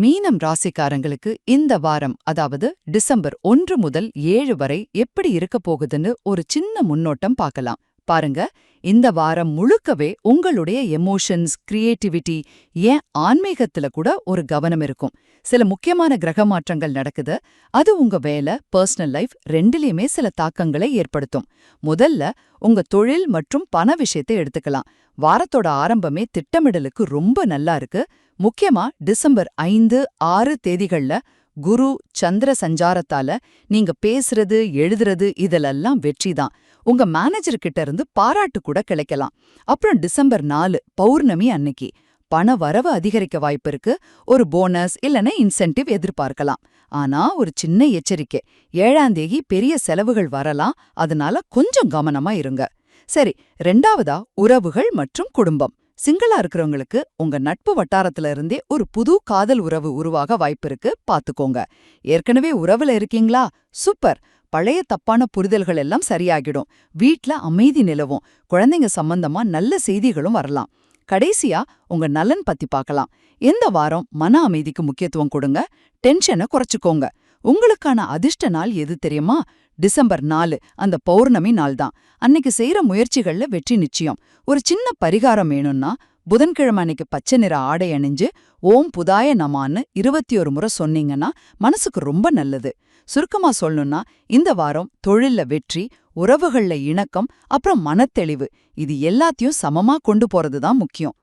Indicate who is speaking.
Speaker 1: மீனம் ராசிக்காரங்களுக்கு இந்த வாரம் அதாவது டிசம்பர் ஒன்று முதல் ஏழு வரை எப்படி இருக்க போகுதுன்னு ஒரு சின்ன முன்னோட்டம் பார்க்கலாம். பாருங்க இந்த வாரம் முழுக்கவே உங்களுடைய எமோஷன்ஸ் கிரியேட்டிவிட்டி ஏன் ஆன்மீகத்துல கூட ஒரு கவனம் இருக்கும். சில முக்கியமான கிரக மாற்றங்கள் நடக்குது. அது உங்க வேலை பர்சனல் லைஃப் ரெண்டுலயுமே சில தாக்கங்களை ஏற்படுத்தும். முதல்ல உங்க தொழில் மற்றும் பண விஷயத்தை எடுத்துக்கலாம். வாரத்தோட ஆரம்பமே திட்டமிடலுக்கு ரொம்ப நல்லா இருக்கு. முக்கியமா டிசம்பர் ஐந்து ஆறு தேதிகள்ல குரு சந்திர சஞ்சாரத்தால நீங்க பேசுறது எழுதுறது இதெல்லாம் வெற்றிதான். உங்க மேனேஜர் கிட்ட இருந்து பாராட்டு கூட கிடைக்கலாம். அப்புறம் டிசம்பர் நாலு பௌர்ணமி அன்னைக்கு. பண வரவு அதிகரிக்க வாய்ப்பு ஒரு போனஸ் இல்லனா இன்சென்டிவ் எதிர்பார்க்கலாம். ஆனா ஒரு சின்ன எச்சரிக்கை. ஏழாம் தேதி பெரிய செலவுகள் வரலாம். அதனால கொஞ்சம் கவனமா இருங்க. சரி ரெண்டாவதா உறவுகள் மற்றும் குடும்பம். சிங்களா இருக்கிறவங்களுக்கு உங்க நட்பு வட்டாரத்துல இருந்தே ஒரு புது காதல் உறவு உருவாக வாய்ப்பிருக்கு பாத்துக்கோங்க. ஏற்கனவே உறவுல இருக்கீங்களா? சூப்பர். பழைய தப்பான புரிதல்கள் எல்லாம் சரியாகிடும். வீட்ல அமைதி நிலவும். குழந்தைங்க சம்பந்தமா நல்ல செய்திகளும் வரலாம். கடைசியா உங்க நலன் பத்தி பார்க்கலாம் இந்த வாரம் மன அமைதிக்கு முக்கியத்துவம் கொடுங்க. டென்ஷனை குறைச்சுக்கோங்க. உங்களுக்கான அதிர்ஷ்ட நாள் எது தெரியுமா? டிசம்பர் நாலு அந்த பௌர்ணமி நாள் தான் அன்னைக்கு செய்யற முயற்சிகள்ல வெற்றி நிச்சயம். ஒரு சின்ன பரிகாரம் வேணும்னா புதன்கிழமை அன்னைக்கு பச்சை நிற ஆடை அணிஞ்சு ஓம் புதாய நமான்னு இருபத்தி ஒரு முறை சொன்னீங்கன்னா மனசுக்கு ரொம்ப நல்லது. சுருக்கமா சொல்லணும்னா இந்த வாரம் தொழில்ல வெற்றி உறவுகள்ல இணக்கம் அப்புறம் மனத்தெளிவு இது எல்லாத்தையும் சமமா கொண்டு போறது தான் முக்கியம்.